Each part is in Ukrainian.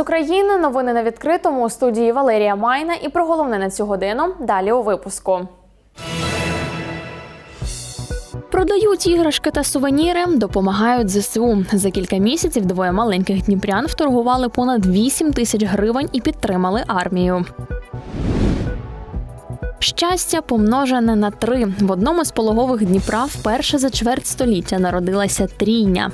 України. Новини на відкритому у студії Валерія Майна. І про головне на цю годину далі у випуску. Продають іграшки та сувеніри, допомагають ЗСУ. За кілька місяців двоє маленьких дніпрян вторгували понад 8 тисяч гривень і підтримали армію. Щастя помножене на три. В одному з пологових Дніпра вперше за чверть століття народилася трійня.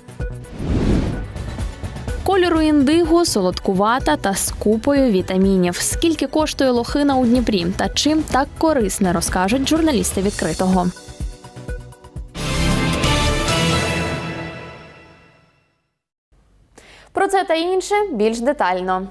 Кольору індиго, солодкувата та з купою вітамінів. Скільки коштує лохина у Дніпрі та чим так корисне, розкажуть журналісти відкритого. Про це та інше більш детально.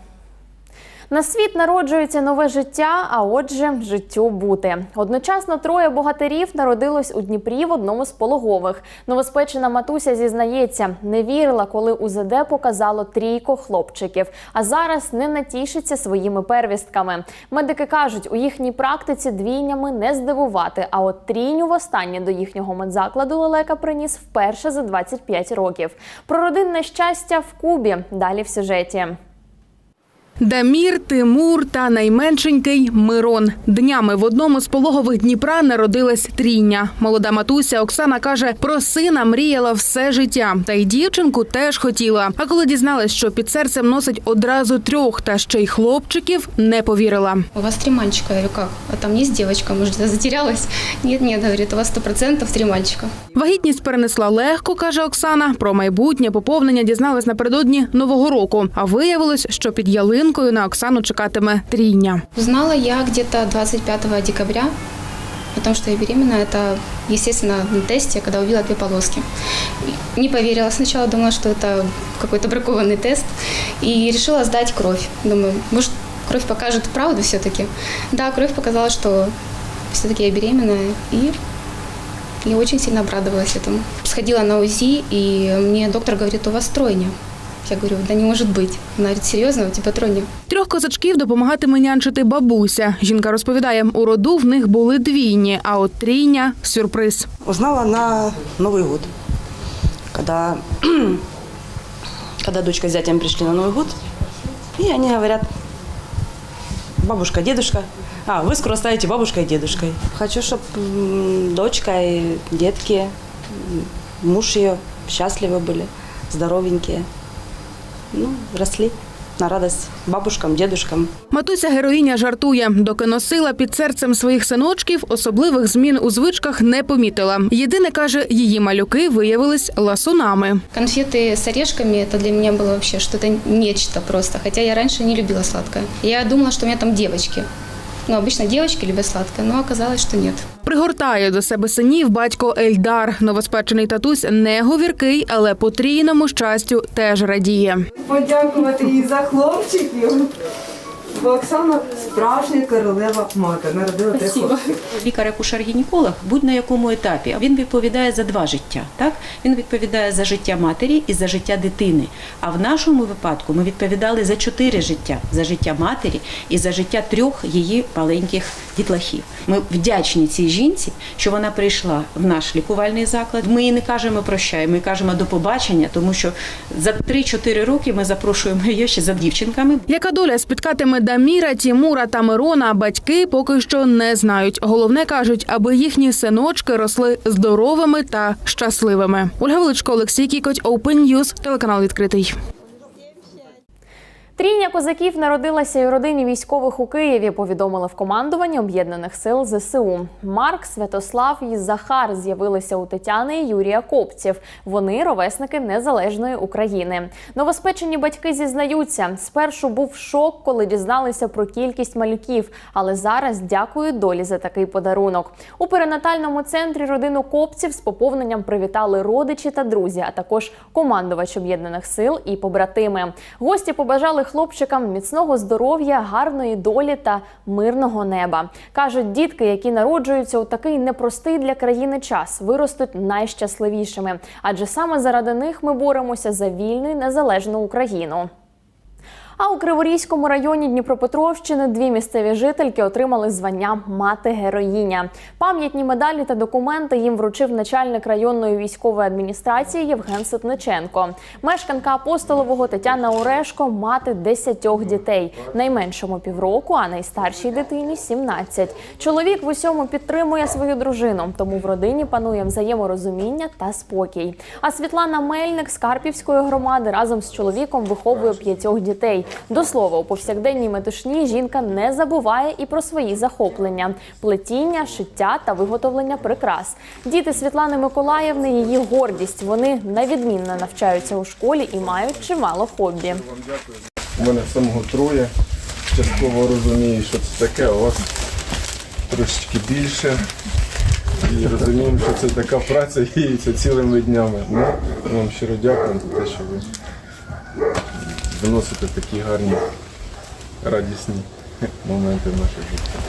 На світ народжується нове життя, а отже, життю бути. Одночасно троє богатирів народилось у Дніпрі в одному з пологових. Новоспечена матуся зізнається, не вірила, коли УЗД показало трійко хлопчиків. А зараз не натішиться своїми первістками. Медики кажуть, у їхній практиці двійнями не здивувати. А от трійню востаннє до їхнього медзакладу лелека приніс вперше за 25 років. Про родинне щастя в Кубі. Далі в сюжеті. Дамір, Тимур та найменшенький Мирон. Днями в одному з пологових Дніпра народилась трійня. Молода матуся Оксана каже, про сина мріяла все життя. Та й дівчинку теж хотіла. А коли дізналась, що під серцем носить одразу трьох та ще й хлопчиків, не повірила. У вас три мальчика, я говорю. А там девочка, может, я затерялась? Нет, нет, говорит, у вас сто процентов три мальчика. Вагітність перенесла легко, каже Оксана. Про майбутнє поповнення дізналась напередодні нового року. А виявилось, що під ялинкою на Оксану чекатиме трійня. Узнала я где-то 25 декабря о том, что я беременна. Это, естественно, на тесте, когда увидела две полоски. Не поверила сначала, думала, что это какой-то бракованный тест. И решила сдать кровь. Думаю, может, кровь покажет правду все-таки. Да, кровь показала, что все-таки я беременная. И я очень сильно обрадовалась этому. Сходила на УЗИ, и мне доктор говорит, у вас тройня. Я говорю, да не может быть. Она говорит, серьезно, у тебя тройня? Трьох козачків допомагатиме нянчити бабуся. Жінка розповідає, у роду в них були двійні, а от трійня сюрприз. Узнала на Новый год, когда, когда дочка с зятем пришли на Новый год, и они говорят, бабушка, дедушка, а, вы скоро станете бабушкой и дедушкой. Хочу, чтобы дочка и детки, м, муж ее счастливы были, здоровенькие. Ну, росли на радость бабушкам, дедушкам. Матуся героїня жартує, доки носила під серцем своїх синочків, особливих змін у звичках не помітила. Єдине каже, її малюки виявились ласунами. Конфеты с орешками, это для меня было вообще что-то нечто просто. Хотя я раньше не любила сладкое. Я думала, что у меня там девочки. Ну, обычно девочки любят сладкое, но оказалось, что нет. Пригортає до себе синів батько Ельдар. Новоспечений татусь не говіркий, але потрійному щастю теж радіє. подякувати їй за хлопчиків. Бо Оксана справжня королева мати, народила трьох хлопців. Лікар-акушер-гінеколог, будь на якому етапі, він відповідає за два життя. Так? Він відповідає за життя матері і за життя дитини. А в нашому випадку ми відповідали за чотири життя: за життя матері і за життя трьох її маленьких дітлахів. Ми вдячні цій жінці, що вона прийшла в наш лікувальний заклад. Ми їй не кажемо прощай, ми кажемо до побачення, тому що за 3-4 роки ми запрошуємо її ще за дівчинками. Яка доля спіткатиме Даміра, Тімура та Мирона, батьки поки що не знають. Головне кажуть, аби їхні синочки росли здоровими та щасливими. Ольга Величко, Олексій Кікоть, Open News, телеканал відкритий. Трійня козаків народилася і у родині військових у Києві. Повідомили в командуванні об'єднаних сил ЗСУ. Марк, Святослав і Захар з'явилися у Тетяни і Юрія Копців. Вони ровесники незалежної України. Новоспечені батьки зізнаються, спершу був шок, коли дізналися про кількість малюків, але зараз дякують долі за такий подарунок. У перинатальному центрі родину Копців з поповненням привітали родичі та друзі, а також командувач об'єднаних сил і побратими. Гості побажали хлопчикам міцного здоров'я, гарної долі та мирного неба. кажуть, дітки, які народжуються у такий непростий для країни час, виростуть найщасливішими, адже саме заради них ми боремося за вільну і незалежну Україну. А у Криворізькому районі Дніпропетровщини дві місцеві жительки отримали звання мати героїня. Пам'ятні медалі та документи їм вручив начальник районної військової адміністрації Євген Ситниченко. Мешканка апостолового Тетяна Орешко мати десятьох дітей, найменшому півроку, а найстаршій дитині 17. Чоловік в усьому підтримує свою дружину, тому в родині панує взаєморозуміння та спокій. А Світлана Мельник з Карпівської громади разом з чоловіком виховує п'ятьох дітей. До слова, у повсякденній метушні жінка не забуває і про свої захоплення: плетіння, шиття та виготовлення прикрас. Діти Світлани Миколаївни її гордість. Вони невідмінно навчаються у школі і мають чимало хобі. У мене самого троє. Частково розумію, що це таке, у вас трошечки більше. І розуміємо, що це така праця і це цілими днями. Ну, вам щиро дякуємо за те, що ви виносите такі гарні, радісні моменти в наше життя.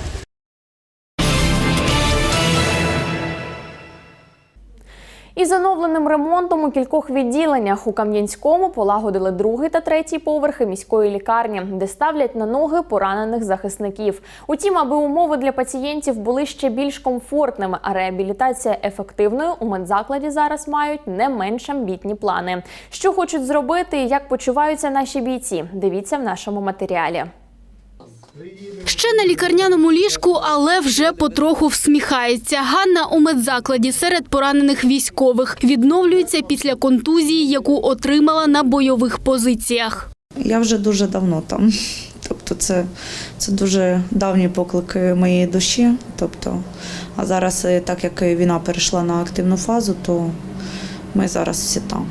Із оновленим ремонтом у кількох відділеннях у Кам'янському полагодили другий та третій поверхи міської лікарні, де ставлять на ноги поранених захисників. Утім, аби умови для пацієнтів були ще більш комфортними, а реабілітація ефективною у медзакладі зараз мають не менш амбітні плани. Що хочуть зробити і як почуваються наші бійці? Дивіться в нашому матеріалі. Ще на лікарняному ліжку, але вже потроху всміхається. Ганна у медзакладі серед поранених військових відновлюється після контузії, яку отримала на бойових позиціях. Я вже дуже давно там. Тобто це, це дуже давні поклики моєї душі. Тобто, а зараз, е, так як війна перейшла на активну фазу, то ми зараз всі там.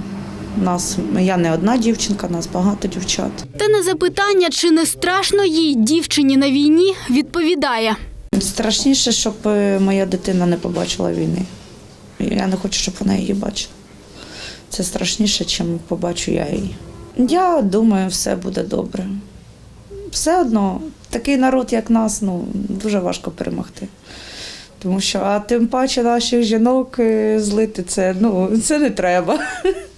Нас, я не одна дівчинка, нас багато дівчат. Та на запитання, чи не страшно їй дівчині на війні, відповідає. Страшніше, щоб е, моя дитина не побачила війни. Я не хочу, щоб вона її бачила. Це страшніше, чим побачу я її. Я думаю, все буде добре. Все одно, такий народ, як нас, ну, дуже важко перемогти. Тому що, а тим паче наших жінок е, злити це, ну, це не треба.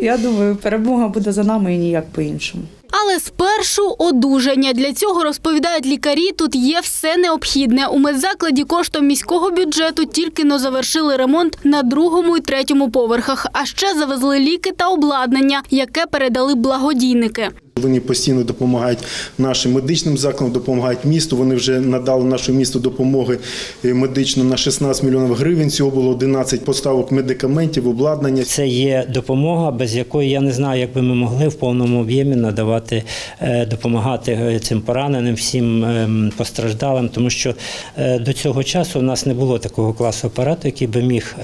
Я думаю, перемога буде за нами і ніяк по-іншому. Але спершу одужання. Для цього розповідають лікарі. Тут є все необхідне. У медзакладі коштом міського бюджету тільки но завершили ремонт на другому і третьому поверхах. А ще завезли ліки та обладнання, яке передали благодійники. Вони постійно допомагають нашим медичним закладам, допомагають місту. Вони вже надали нашому місту допомоги е, медично на 16 мільйонів гривень. Цього було 11 поставок медикаментів, обладнання. Це є допомога, без якої я не знаю, як би ми могли в повному об'ємі надавати, е, допомагати е, цим пораненим, всім ем, постраждалим, тому що до цього часу в нас не було такого класу апарату, який би міг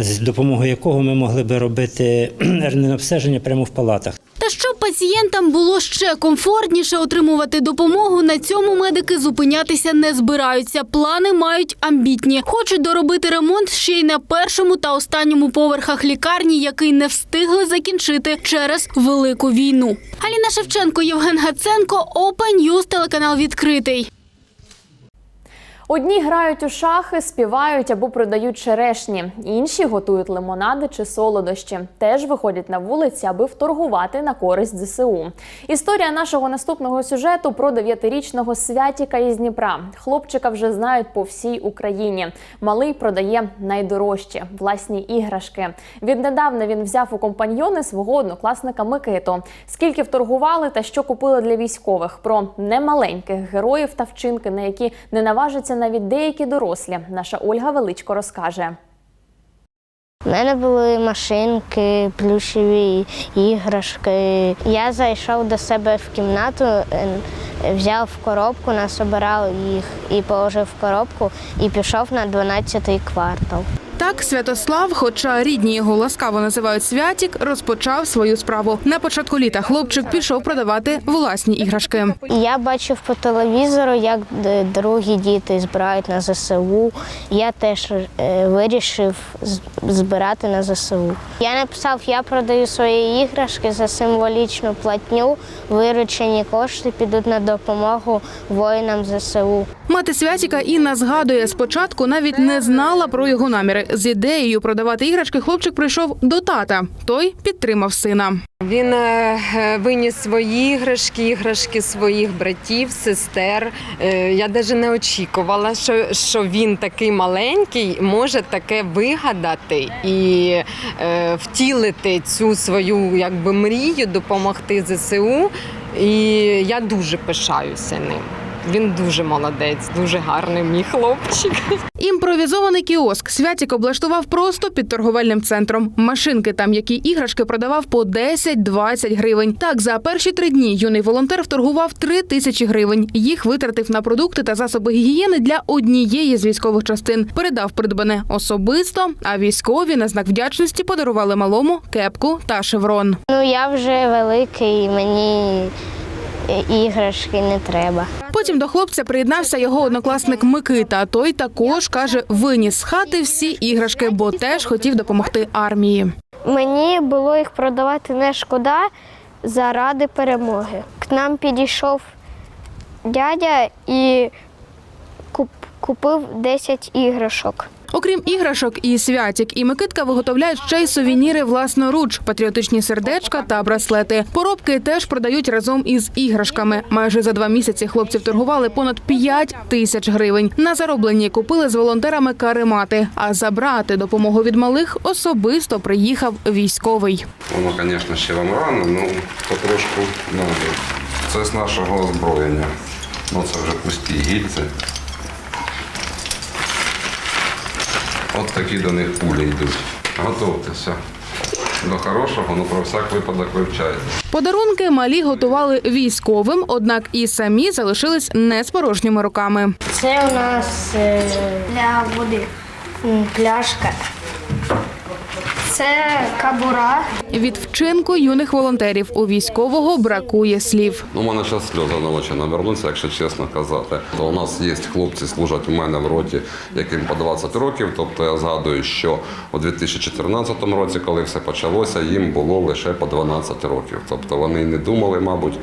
з допомогою якого ми могли би робити рентген обстеження прямо в палатах. Та щоб пацієнтам було ще комфортніше отримувати допомогу, на цьому медики зупинятися не збираються. Плани мають амбітні. Хочуть доробити ремонт ще й на першому та останньому поверхах лікарні, який не встигли закінчити через велику війну. Аліна Шевченко, Євген Гаценко, Open News, телеканал відкритий. Одні грають у шахи, співають або продають черешні, інші готують лимонади чи солодощі. Теж виходять на вулиці, аби вторгувати на користь ЗСУ. Історія нашого наступного сюжету про дев'ятирічного святіка із Дніпра. Хлопчика вже знають по всій Україні. Малий продає найдорожчі власні іграшки. Віднедавна він взяв у компаньйони свого однокласника Микиту. Скільки вторгували та що купили для військових про немаленьких героїв та вчинки, на які не наважаться навіть деякі дорослі. Наша Ольга Величко розкаже. У мене були машинки, плюшеві іграшки. Я зайшов до себе в кімнату, взяв взяв коробку, насобирав їх і положив в коробку і пішов на 12-й квартал. Так Святослав, хоча рідні його ласкаво називають Святік, розпочав свою справу. На початку літа хлопчик пішов продавати власні іграшки. Я бачив по телевізору, як другі діти збирають на ЗСУ. Я теж е, вирішив збирати на ЗСУ. Я написав, я продаю свої іграшки за символічну платню. Виручені кошти підуть на допомогу воїнам ЗСУ. Мати Святіка Інна згадує, спочатку навіть не знала про його наміри. З ідеєю продавати іграшки хлопчик прийшов до тата. Той підтримав сина. Він е, е, виніс свої іграшки, іграшки своїх братів, сестер. Е, Я навіть не очікувала, що, що він такий маленький може таке вигадати і втілити цю свою якби, мрію, допомогти ЗСУ. І я дуже пишаюся ним. Він дуже молодець, дуже гарний мій хлопчик. Імпровізований кіоск Святік облаштував просто під торговельним центром. Машинки там, які іграшки продавав по 10-20 гривень. Так, за перші три дні юний волонтер вторгував 3 тисячі гривень. Їх витратив на продукти та засоби гігієни для однієї з військових частин. Передав придбане особисто, а військові на знак вдячності подарували малому кепку та шеврон. Ну я вже великий, мені іграшки не треба. Потім до хлопця приєднався його однокласник Микита. Той також каже, виніс з хати всі іграшки, бо теж хотів допомогти армії. Мені було їх продавати не шкода заради перемоги. К нам підійшов дядя і куп- купив 10 іграшок. Окрім іграшок, і святік, і Микитка виготовляють ще й сувеніри власноруч, патріотичні сердечка та браслети. Поробки теж продають разом із іграшками. Майже за два місяці хлопці вторгували понад 5 тисяч гривень. На зароблені купили з волонтерами каремати. А забрати допомогу від малих особисто приїхав військовий. Воно, звісно, ще вам рано, ну потрошку надо. Це з нашого озброєння. Ну це вже пусті гільці. От такі до них пулі йдуть. Готовтеся до хорошого, ну про всяк випадок вивчайте. Подарунки малі готували військовим, однак і самі залишились не з порожніми руками. Це у нас е, для води пляшка. Це кабура. Від вчинку юних волонтерів у військового бракує слів. Ну, у мене зараз сльози на очі навернуться, якщо чесно казати. То у нас є хлопці, служать у мене в роті, яким по 20 років. Тобто я згадую, що у 2014 році, коли все почалося, їм було лише по 12 років. Тобто вони не думали, мабуть,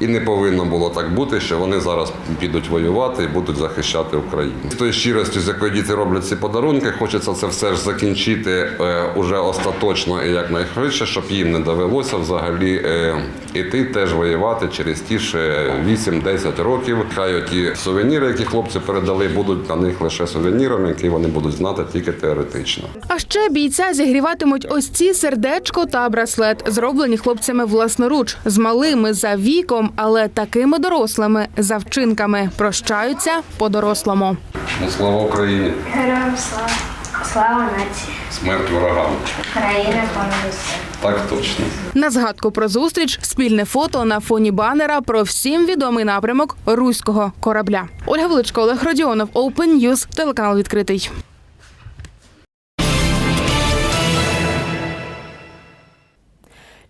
і не повинно було так бути, що вони зараз підуть воювати і будуть захищати Україну. З тою щиростю, з якою діти роблять ці подарунки, хочеться це все ж закінчити е, уже остаточно і якнайшвидше, щоб їм не довелося взагалі е, іти теж воювати через ті ж е, 8-10 років. Хай ті сувеніри, які хлопці передали, будуть на них лише сувенірами, які вони будуть знати тільки теоретично. А ще бійця зігріватимуть ось ці сердечко та браслет, зроблені хлопцями власноруч, з малими за віком, але такими дорослими за вчинками. Прощаються по-дорослому. Ну, слава Україні! Героям слава. Слава нації. Смерть ворогам! Країна понад Так точно. На згадку про зустріч спільне фото на фоні банера про всім відомий напрямок руського корабля. Ольга Величко, Олег Родіонов, Open News, телеканал відкритий.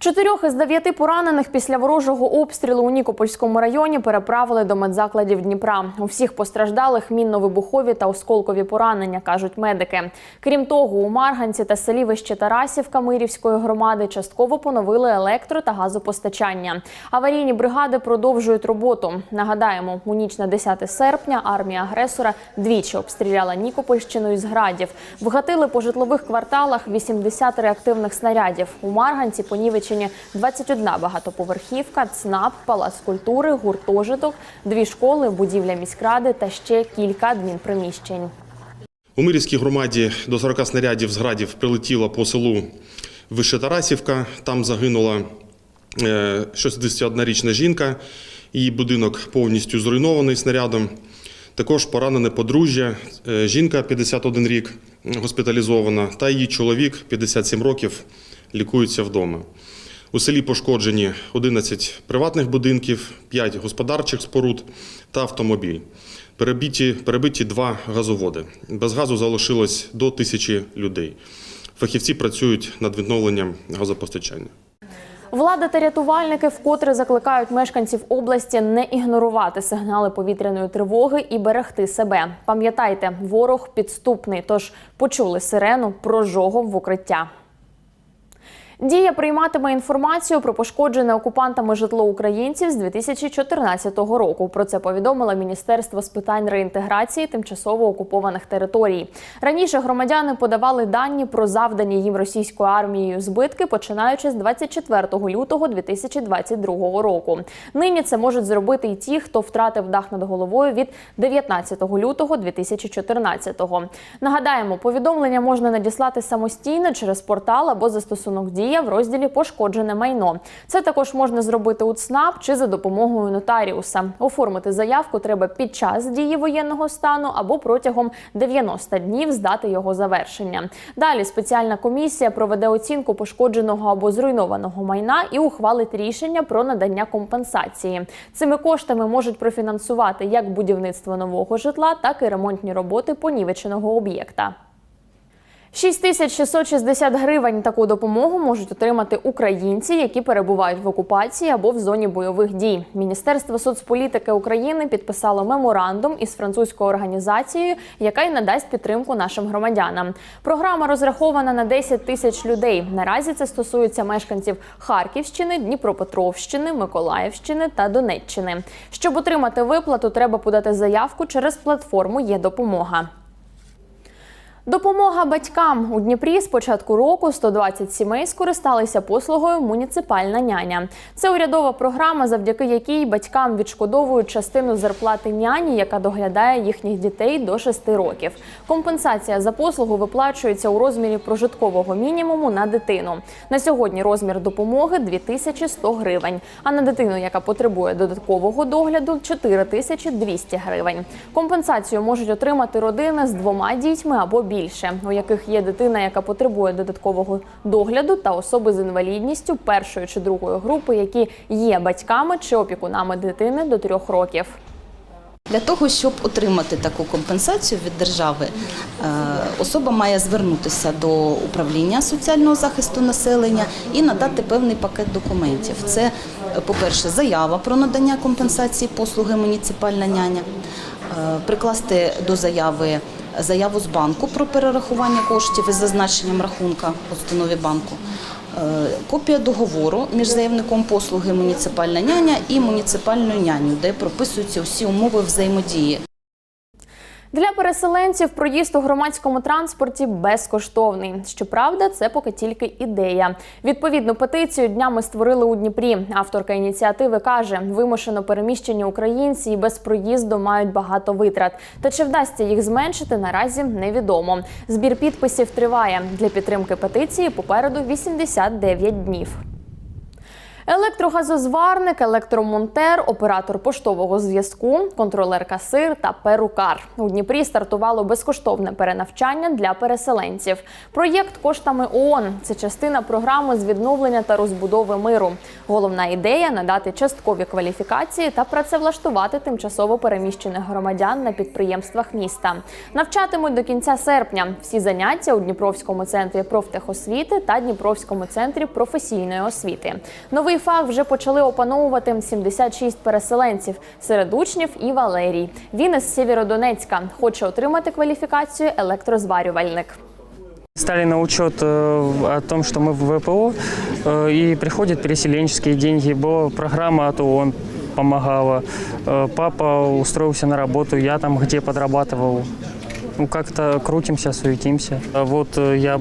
Чотирьох із дев'яти поранених після ворожого обстрілу у Нікопольському районі переправили до медзакладів Дніпра. У всіх постраждалих мінно-вибухові та осколкові поранення, кажуть медики. Крім того, у Марганці та селі Вище Тарасівка Мирівської громади частково поновили електро та газопостачання. Аварійні бригади продовжують роботу. Нагадаємо, у ніч на 10 серпня армія агресора двічі обстріляла Нікопольщину із градів. Вгатили по житлових кварталах 80 реактивних снарядів. У Марганці понівечені 21 багатоповерхівка, ЦНАП, палац культури, гуртожиток, дві школи, будівля міськради та ще кілька адмінприміщень. У Мирівській громаді до 40 снарядів з градів прилетіло по селу Вишетарасівка. Там загинула е, 61-річна жінка. Її будинок повністю зруйнований снарядом. Також поранене подружжя, е, жінка 51 рік госпіталізована, та її чоловік 57 років лікується вдома. У селі пошкоджені 11 приватних будинків, 5 господарчих споруд та автомобіль. Перебиті, перебиті два газоводи. Без газу залишилось до тисячі людей. Фахівці працюють над відновленням газопостачання. Влада та рятувальники вкотре закликають мешканців області не ігнорувати сигнали повітряної тривоги і берегти себе. Пам'ятайте, ворог підступний, тож почули сирену прожогом в укриття. Дія прийматиме інформацію про пошкоджене окупантами житло українців з 2014 року. Про це повідомило Міністерство з питань реінтеграції тимчасово окупованих територій. Раніше громадяни подавали дані про завдані їм російською армією збитки, починаючи з 24 лютого 2022 року. Нині це можуть зробити й ті, хто втратив дах над головою від 19 лютого 2014-го. Нагадаємо, повідомлення можна надіслати самостійно через портал або застосунок Дія в розділі Пошкоджене майно. Це також можна зробити у ЦНАП чи за допомогою нотаріуса. Оформити заявку треба під час дії воєнного стану або протягом 90 днів з дати його завершення. Далі спеціальна комісія проведе оцінку пошкодженого або зруйнованого майна і ухвалить рішення про надання компенсації. Цими коштами можуть профінансувати як будівництво нового житла, так і ремонтні роботи понівеченого об'єкта. 6660 гривень таку допомогу можуть отримати українці, які перебувають в окупації або в зоні бойових дій. Міністерство соцполітики України підписало меморандум із французькою організацією, яка й надасть підтримку нашим громадянам. Програма розрахована на 10 тисяч людей. Наразі це стосується мешканців Харківщини, Дніпропетровщини, Миколаївщини та Донеччини. Щоб отримати виплату, треба подати заявку через платформу Є допомога. Допомога батькам у Дніпрі з початку року 120 сімей скористалися послугою муніципальна няня. Це урядова програма, завдяки якій батькам відшкодовують частину зарплати няні, яка доглядає їхніх дітей до 6 років. Компенсація за послугу виплачується у розмірі прожиткового мінімуму на дитину. На сьогодні розмір допомоги 2100 гривень. А на дитину, яка потребує додаткового догляду, 4200 гривень. Компенсацію можуть отримати родини з двома дітьми або більше, у яких є дитина, яка потребує додаткового догляду, та особи з інвалідністю першої чи другої групи, які є батьками чи опікунами дитини до трьох років. Для того, щоб отримати таку компенсацію від держави, е, особа має звернутися до управління соціального захисту населення і надати певний пакет документів. Це, е, по-перше, заява про надання компенсації послуги муніципальна няня, е, прикласти до заяви заяву з банку про перерахування коштів із зазначенням рахунка в установі банку. Е, Копія договору між заявником послуги муніципальна няня і муніципальною няню, де прописуються усі умови взаємодії. Для переселенців проїзд у громадському транспорті безкоштовний. Щоправда, це поки тільки ідея. Відповідну петицію днями створили у Дніпрі. Авторка ініціативи каже, вимушено переміщені українці і без проїзду мають багато витрат. Та чи вдасться їх зменшити, наразі невідомо. Збір підписів триває. Для підтримки петиції попереду 89 днів. Електрогазозварник, електромонтер, оператор поштового зв'язку, контролер касир та перукар. У Дніпрі стартувало безкоштовне перенавчання для переселенців. Проєкт коштами ООН – це частина програми з відновлення та розбудови миру. Головна ідея надати часткові кваліфікації та працевлаштувати тимчасово переміщених громадян на підприємствах міста. Навчатимуть до кінця серпня. Всі заняття у Дніпровському центрі профтехосвіти та Дніпровському центрі професійної освіти. Новий фах вже почали опановувати 76 переселенців. Серед учнів і Валерій. Він із Сєвєродонецька. Хоче отримати кваліфікацію електрозварювальник. Стали на учет э, о том, что мы в ВПО, э, и приходят переселенческие деньги. Была программа от ООН помогала. Э, Папа устроился на работу, я там где подрабатывал. Ну, как-то крутимся, суетимся. А Вот э, я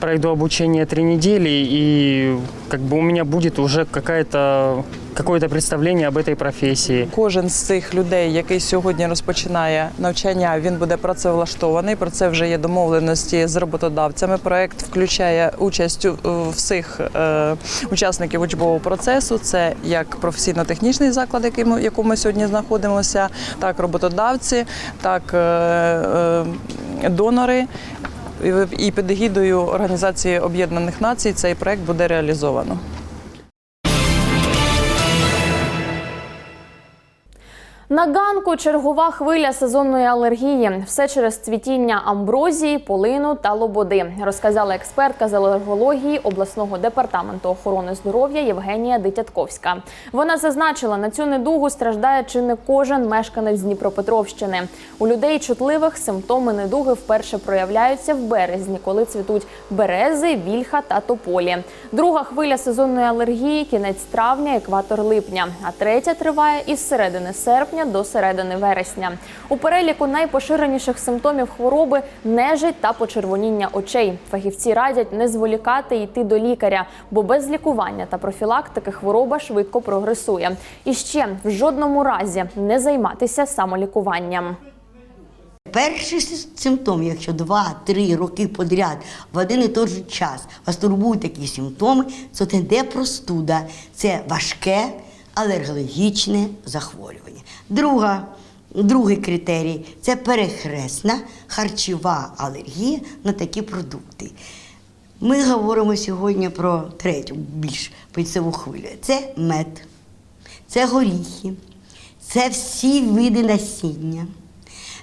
пройду обучение три недели, и как бы у меня будет уже какая-то какое-то представление об этой профессии. Кожен з цих людей, який сьогодні розпочинає навчання, він буде працевлаштований. Про це вже є домовленості з роботодавцями. Проект включає участь у всіх е, учасників учбового процесу. Це як професійно-технічний заклад, який ми, яку ми сьогодні знаходимося, так роботодавці, так е, е, донори. І під егідою Організації Об'єднаних Націй цей проект буде реалізовано. На ганку чергова хвиля сезонної алергії. Все через цвітіння амброзії, полину та лободи, розказала експертка з алергології обласного департаменту охорони здоров'я Євгенія Дитятковська. Вона зазначила, на цю недугу страждає чи не кожен мешканець Дніпропетровщини. У людей чутливих симптоми недуги вперше проявляються в березні, коли цвітуть берези, вільха та тополі. Друга хвиля сезонної алергії кінець травня, екватор липня, а третя триває із середини серпня до середини вересня. У переліку найпоширеніших симптомів хвороби нежить та почервоніння очей. Фахівці радять не зволікати йти до лікаря, бо без лікування та профілактики хвороба швидко прогресує. І ще в жодному разі не займатися самолікуванням. Перший симптом, якщо 2-3 роки подряд в один і той же час вас турбують такі симптоми, це не простуда, це важке алергологічне захворювання. Друга, другий критерій це перехресна харчова алергія на такі продукти. Ми говоримо сьогодні про третю, більш пильцеву хвилю. Це мед, це горіхи, це всі види насіння.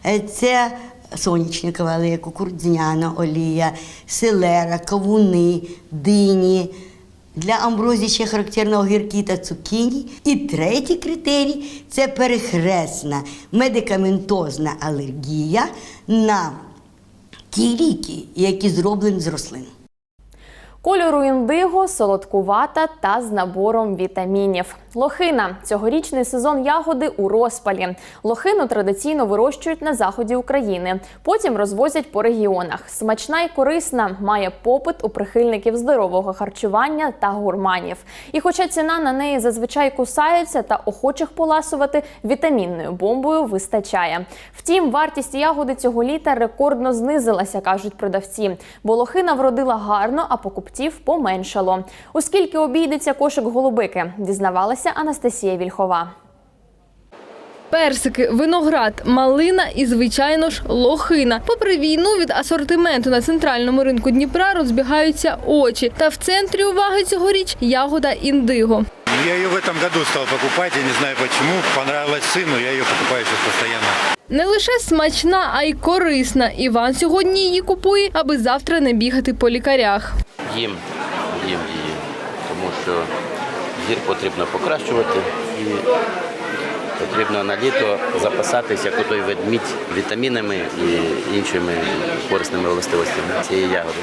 Е, Це сонячникова олія, кукурудзяна олія, селера, кавуни, дині. Для амброзії ще характерно огірки та цукіні. І третій критерій це перехресна медикаментозна алергія на ті ліки, які зроблені з рослин. Кольору індиго, солодкувата та з набором вітамінів. Лохина цьогорічний сезон ягоди у розпалі. Лохину традиційно вирощують на заході України. Потім розвозять по регіонах. Смачна і корисна, має попит у прихильників здорового харчування та гурманів. І хоча ціна на неї зазвичай кусається та охочих поласувати вітамінною бомбою вистачає. Втім, вартість ягоди цього літа рекордно знизилася, кажуть продавці. Бо лохина вродила гарно, а покупців поменшало. У скільки обійдеться кошик голубики, дізнавалася Анастасія Вільхова. Персики, виноград, малина і, звичайно ж, лохина. Попри війну від асортименту на центральному ринку Дніпра розбігаються очі. Та в центрі уваги цьогоріч ягода індиго. Я ее в этом году стал покупать, я не знаю почему. Понравилась сыну, я ее покупаю сейчас постоянно. Не лише смачна, а й корисна. Іван сьогодні її купує, аби завтра не бігати по лікарях. Їм, їм її, тому що зір потрібно покращувати і потрібно на літо запасатися, як той ведмідь, вітамінами і іншими корисними властивостями цієї ягоди.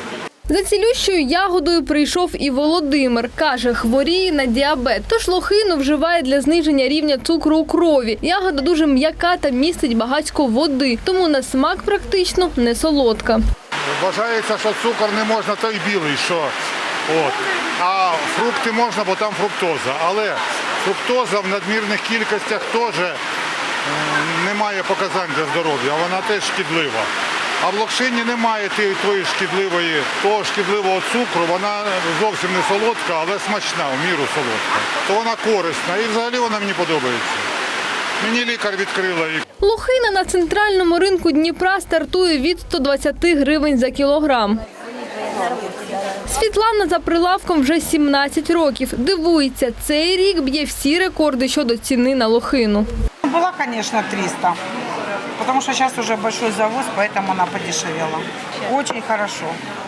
За цілющою ягодою прийшов і Володимир. Каже, хворіє на діабет, тож лохину вживає для зниження рівня цукру у крові. Ягода дуже м'яка та містить багатько води, тому на смак практично не солодка. Вважається, що цукор не можна, той білий, що от. А фрукти можна, бо там фруктоза. Але фруктоза в надмірних кількостях теж м, не має показань для здоров'я, вона теж шкідлива. А в локшині немає тієї тої шкідливої, того шкідливого цукру, вона зовсім не солодка, але смачна, в міру солодка. То вона корисна і взагалі вона мені подобається. Мені лікар відкрила її. Лохина на центральному ринку Дніпра стартує від 120 гривень за кілограм. Світлана за прилавком вже 17 років. Дивується, цей рік б'є всі рекорди щодо ціни на лохину. Була, звісно, 300, тому що зараз уже большой завоз, поэтому вона подешевела. Очень хорошо.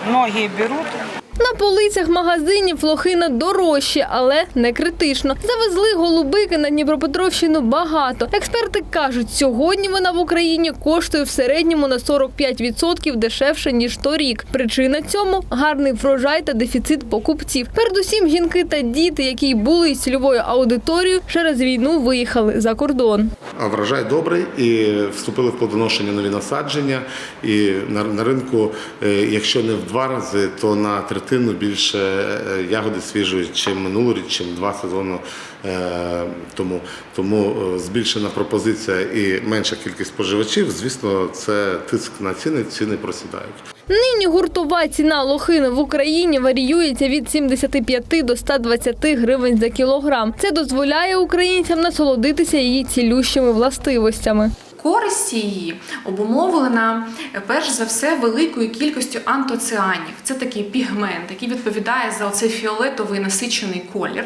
Многі берут. На полицях магазинів лохина дорожче, але не критично. Завезли голубики на Дніпропетровщину багато. Експерти кажуть, сьогодні вона в Україні коштує в середньому на 45% дешевше ніж торік. Причина цьому гарний врожай та дефіцит покупців. Передусім, жінки та діти, які були із цільовою аудиторією, через війну виїхали за кордон. Врожай добрий і вступили в плодоношення нові насадження. І на, на ринку, е, якщо не в два рази, то на третину більше е, ягоди свіжої, чим минулоріч, чим два сезони е, тому. Тому е, збільшена пропозиція і менша кількість споживачів. Звісно, це тиск на ціни, ціни просідають. Нині гуртова ціна лохини в Україні варіюється від 75 до 120 гривень за кілограм. Це дозволяє українцям насолодитися її цілющими властивостями. Користь її обумовлена е, перш за все великою кількістю антоціанів. Це такий пігмент, який відповідає за оцей фіолетовий насичений колір.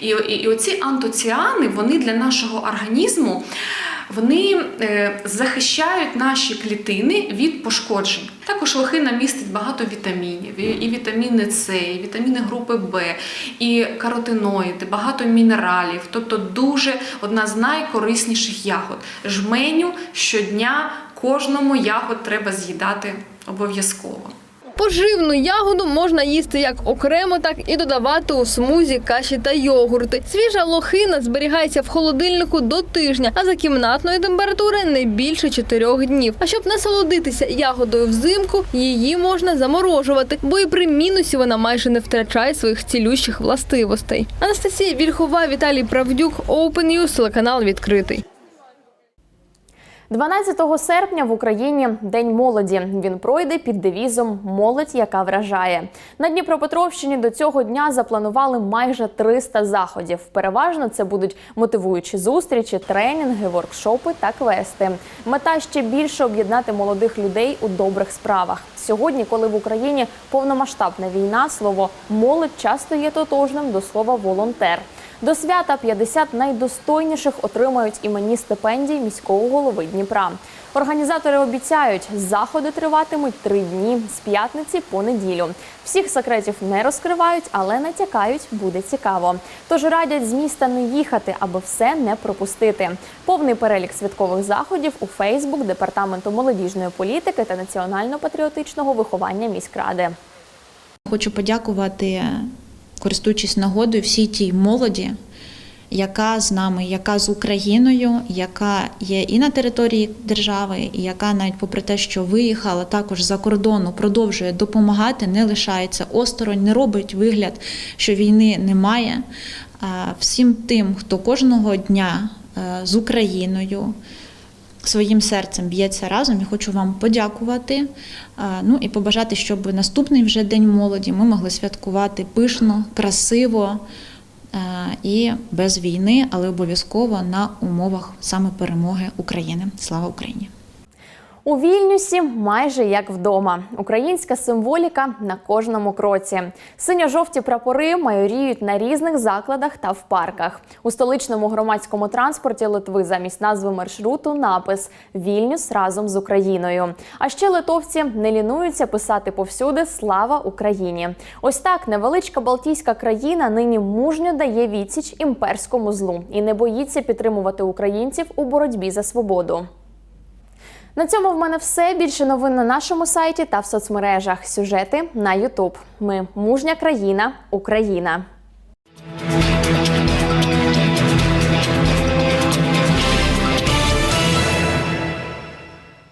І, і, і оці антоціани вони для нашого організму вони е, захищають наші клітини від пошкоджень. Також лохина містить багато вітамінів, і і вітаміни С, і вітаміни групи Б, і каротиноїди, багато мінералів. Тобто дуже одна з найкорисніших ягод. Жменю щодня кожному ягод треба з'їдати обов'язково. Поживну ягоду можна їсти як окремо, так і додавати у смузі, каші та йогурти. Свіжа лохина зберігається в холодильнику до тижня, а за кімнатної температури не більше 4 днів. А щоб насолодитися ягодою взимку, її можна заморожувати, бо і при мінусі вона майже не втрачає своїх цілющих властивостей. Анастасія Вільхова, Віталій Правдюк, Open News, телеканал відкритий. 12 серпня в Україні День молоді. Він пройде під девізом Молодь, яка вражає. На Дніпропетровщині до цього дня запланували майже 300 заходів. Переважно це будуть мотивуючі зустрічі, тренінги, воркшопи та квести. Мета ще більше об'єднати молодих людей у добрих справах. Сьогодні, коли в Україні повномасштабна війна, слово молодь часто є тотожним до слова волонтер. До свята 50 найдостойніших отримають іменні стипендії міського голови Дніпра. Організатори обіцяють, заходи триватимуть три дні з п'ятниці по неділю. Всіх секретів не розкривають, але натякають, буде цікаво. Тож радять з міста не їхати, аби все не пропустити. Повний перелік святкових заходів у Фейсбук департаменту молодіжної політики та національно-патріотичного виховання міськради. Хочу подякувати, користуючись нагодою, всій тій молоді, яка з нами, яка з Україною, яка є і на території держави, і яка навіть попри те, що виїхала також за кордону, продовжує допомагати, не лишається осторонь, не робить вигляд, що війни немає. Всім тим, хто кожного дня е, з Україною своїм серцем б'ється разом. Я хочу вам подякувати. Ну і побажати, щоб наступний вже день молоді ми могли святкувати пишно, красиво і без війни, але обов'язково на умовах саме перемоги України. Слава Україні! У Вільнюсі майже як вдома. Українська символіка на кожному кроці. Синьо-жовті прапори майоріють на різних закладах та в парках. У столичному громадському транспорті Литви замість назви маршруту напис Вільнюс разом з Україною. А ще литовці не лінуються писати повсюди Слава Україні. Ось так невеличка Балтійська країна нині мужньо дає відсіч імперському злу і не боїться підтримувати українців у боротьбі за свободу. На цьому в мене все. Більше новин на нашому сайті та в соцмережах. Сюжети на Ютуб. Ми мужня країна, Україна.